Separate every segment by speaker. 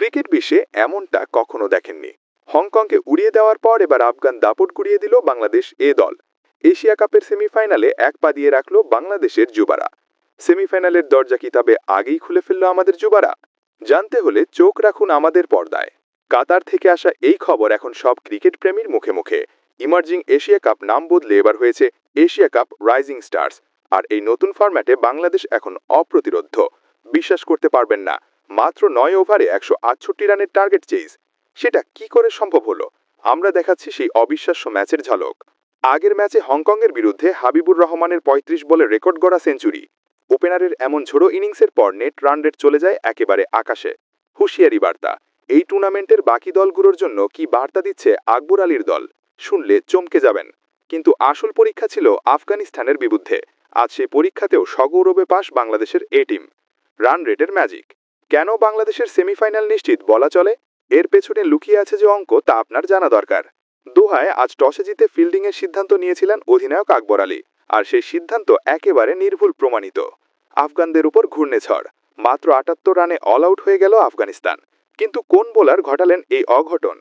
Speaker 1: Cricket বিশ্বে এমনটা কখনো দেখেননি। হংকংকে উড়িয়ে দেওয়ার পর এবার আফগান দাপট গুড়িয়ে দিল বাংলাদেশ এ দল। এশিয়া কাপের সেমিফাইনালে এক পা দিয়ে রাখল বাংলাদেশের যুবারা। সেমিফাইনালের দরজা কি তবে আগেই খুলে ফেলল আমাদের যুবারা। জানতে হলে চোখ রাখুন আমাদের পর্দায়। কাতার থেকে আসা এই খবর এখন সব ক্রিকেট প্রেমীর মুখে মুখে। ইমার্জিং এশিয়া কাপ নাম বদলে এবার হয়েছে এশিয়া কাপ রাইজিং স্টার্স। আর এই নতুন ফরম্যাটে বাংলাদেশ এখন অপ্রতিরোধ্য। বিশ্বাস করতে পারবেন না। মাত্র নয় ওভারে একশো আটষট্টি রানের টার্গেট চেইজ সেটা কি করে সম্ভব হলো? আমরা দেখাচ্ছি সেই অবিশ্বাস্য ম্যাচের ঝলক। আগের ম্যাচে হংকংয়ের বিরুদ্ধে হাবিবুর রহমানের পঁয়ত্রিশ বলে রেকর্ড গড়া সেঞ্চুরি। ওপেনারের এমন ঝোড়ো ইনিংসের পর নেট রান রেট চলে যায় একেবারে আকাশে। হুঁশিয়ারি বার্তা। এই টুর্নামেন্টের বাকি দলগুলোর জন্য কি বার্তা দিচ্ছে আকবর আলীর দল? শুনলে চমকে যাবেন। কিন্তু আসল পরীক্ষা ছিল আফগানিস্তানের বিরুদ্ধে। আজ সেই পরীক্ষাতেও সগৌরবে পাশ বাংলাদেশের এ টিম রান রেটের ম্যাজিক কেন বাংলাদেশের সেমিফাইনাল নিশ্চিত বলা চলে? এর পেছনে লুকিয়ে আছে যে অঙ্ক, তা আপনার জানা দরকার। দোহায়, আজ টসে জিতে ফিল্ডিংয়ের সিদ্ধান্ত নিয়েছিলেন অধিনায়ক আকবর আলী, আর সেই সিদ্ধান্ত একেবারে নির্ভুল প্রমাণিত। আফগানদের উপর ঘূর্ণেঝড়, মাত্র আটাত্তর রানে অল আউট হয়ে গেল আফগানিস্তান। কিন্তু কোন বোলার ঘটালেন এই অঘটন?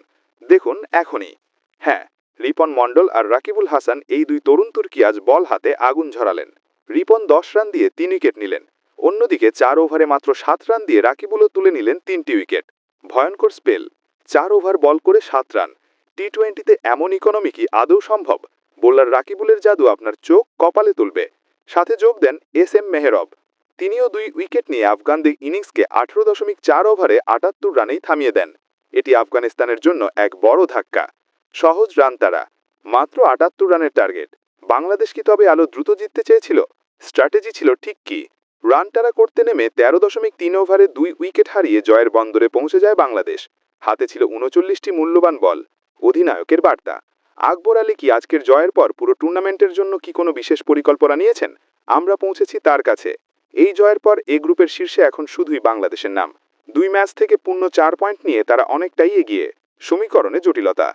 Speaker 1: দেখুন এখনই। হ্যাঁ রিপন মণ্ডল আর রাকিবুল হাসান এই দুই তরুণ তুর্কি আজ বল হাতে আগুন ঝরালেন। রিপন দশ রান দিয়ে তিন উইকেট নিলেন। অন্যদিকে চার ওভারে মাত্র সাত রান দিয়ে রাকিবুলও তুলে নিলেন তিনটি উইকেট। ভয়ঙ্কর স্পেল। চার ওভার বল করে সাত রান। টি টোয়েন্টিতে এমন ইকোনমি কি আদৌ সম্ভব? বোলার রাকিবুলের জাদু আপনার চোখ কপালে তুলবে। সাথে যোগ দেন এস এম মেহরব। তিনিও দুই উইকেট নিয়ে আফগানদের ইনিংসকে আঠারো দশমিক চার ওভারে আটাত্তর রানেই থামিয়ে দেন। এটি আফগানিস্তানের জন্য এক বড় ধাক্কা। সহজ রান তারা। মাত্র আটাত্তর রানের টার্গেট। বাংলাদেশ কি তবে আলো দ্রুত জিততে চেয়েছিল? স্ট্র্যাটেজি ছিল ঠিক কি? রান তারা করতে নেমে তেরো দশমিক তিন ওভারে দুই উইকেট হারিয়ে জয়ের বন্দরে পৌঁছে যায় বাংলাদেশ। হাতে ছিল উনচল্লিশটি মূল্যবান বল। অধিনায়কের বার্তা। আকবর আলী কি আজকের জয়ের পর পুরো টুর্নামেন্টের জন্য কি কোনো বিশেষ পরিকল্পনা নিয়েছেন? আমরা পৌঁছেছি তার কাছে। এই জয়ের পর এ গ্রুপের শীর্ষে এখন শুধুই বাংলাদেশের নাম। দুই ম্যাচ থেকে পূর্ণ চার পয়েন্ট নিয়ে তারা অনেকটাই এগিয়ে। সমীকরণে জটিলতা।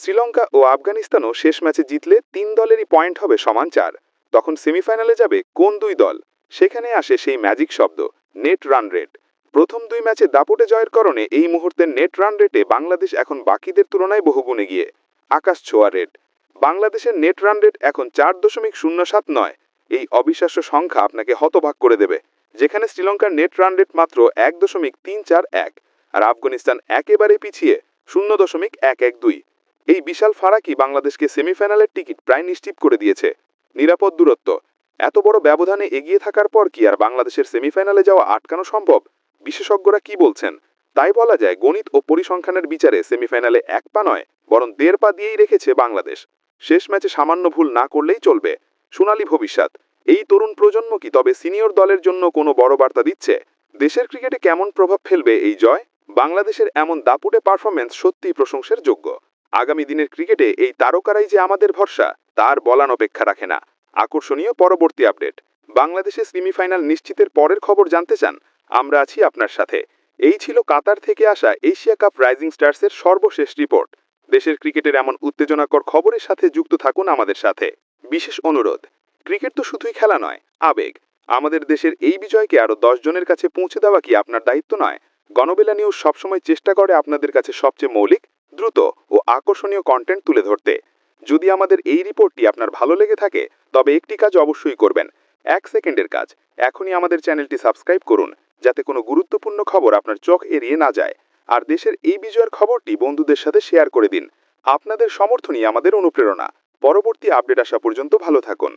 Speaker 1: শ্রীলঙ্কা ও আফগানিস্তানও শেষ ম্যাচে জিতলে তিন দলেরই পয়েন্ট হবে সমান চার। তখন সেমিফাইনালে যাবে কোন দুই দল? সেখানে আসে সেই ম্যাজিক শব্দ নেট রান রেট প্রথম দুই ম্যাচে দাপুটে জয়ের কারণে এই মুহূর্তে নেট রান রেটে বাংলাদেশ এখন বাকিদের তুলনায় বহুগুণে গিয়ে, আকাশ ছোঁয়া রেট বাংলাদেশের নেট রান রেট এখন চার দশমিক শূন্য সাত নয়। এই অবিশ্বাস্য সংখ্যা আপনাকে হতভাগ করে দেবে। যেখানে শ্রীলঙ্কার নেট রান রেট মাত্র এক দশমিক তিন চার এক, আর আফগানিস্তান একেবারে পিছিয়ে শূন্য দশমিক এক এক দুই। এই বিশাল ফারাকি বাংলাদেশকে সেমিফাইনালের টিকিট প্রায় নিশ্চিত করে দিয়েছে। নিরাপদ দূরত্ব। ব্যবধানে এগিয়ে থাকার পর কি আর বাংলাদেশের সেমিফাইনালে যাওয়া আটকানো সম্ভব? বিশেষজ্ঞরা কি বলছেন? তাই বলা যায়, গণিত ও পরিসংখ্যানের বিচারে সেমিফাইনালে এক পা নয়, বরং দেড় পা দিয়েই রেখেছে বাংলাদেশ। শেষ ম্যাচে সামান্য ভুল না করলেই চলবে। সোনালী ভবিষ্যৎ। এই তরুণ প্রজন্ম কি তবে সিনিয়র দলের জন্য কোনো বড় বার্তা দিচ্ছে? দেশের ক্রিকেটে কেমন প্রভাব ফেলবে এই জয়? বাংলাদেশের এমন দাপুটে পারফরমেন্স সত্যিই প্রশংসার যোগ্য। আগামী দিনের ক্রিকেটে এই তারকারাই যে আমাদের ভরসা, তার বলান অপেক্ষা রাখে না। আকর্ষণীয় পরবর্তী আপডেট। বাংলাদেশের সেমিফাইনাল নিশ্চিতের পরের খবর জানতে চান? আমরা আছি আপনার সাথে। এই ছিল কাতার থেকে আসা এশিয়া কাপ রাইজিং স্টার্সের সর্বশেষ রিপোর্ট। দেশের ক্রিকেটের এমন উত্তেজনাকর খবরের সাথে যুক্ত থাকুন আমাদের সাথে। বিশেষ অনুরোধ, ক্রিকেট তো শুধুই খেলা নয়, আবেগ। আমাদের দেশের এই বিজয়কে আরও জনের কাছে পৌঁছে দেওয়া কি আপনার দায়িত্ব নয়? গণবেলা নিউজ সবসময় চেষ্টা করে আপনাদের কাছে সবচেয়ে মৌলিক, দ্রুত ও আকর্ষণীয় কন্টেন্ট তুলে ধরতে। যদি আমাদের এই রিপোর্টটি আপনার ভালো লেগে থাকে, তবে একটি কাজ অবশ্যই করবেন। এক সেকেন্ডের কাজ। এখনই আমাদের চ্যানেলটি সাবস্ক্রাইব করুন, যাতে কোনো গুরুত্বপূর্ণ খবর আপনার চোখ এড়িয়ে না যায়। আর দেশের এই বিজয়ের খবরটি বন্ধুদের সাথে শেয়ার করে দিন। আপনাদের সমর্থনই আমাদের অনুপ্রেরণা। পরবর্তী আপডেট আসা পর্যন্ত ভালো থাকুন।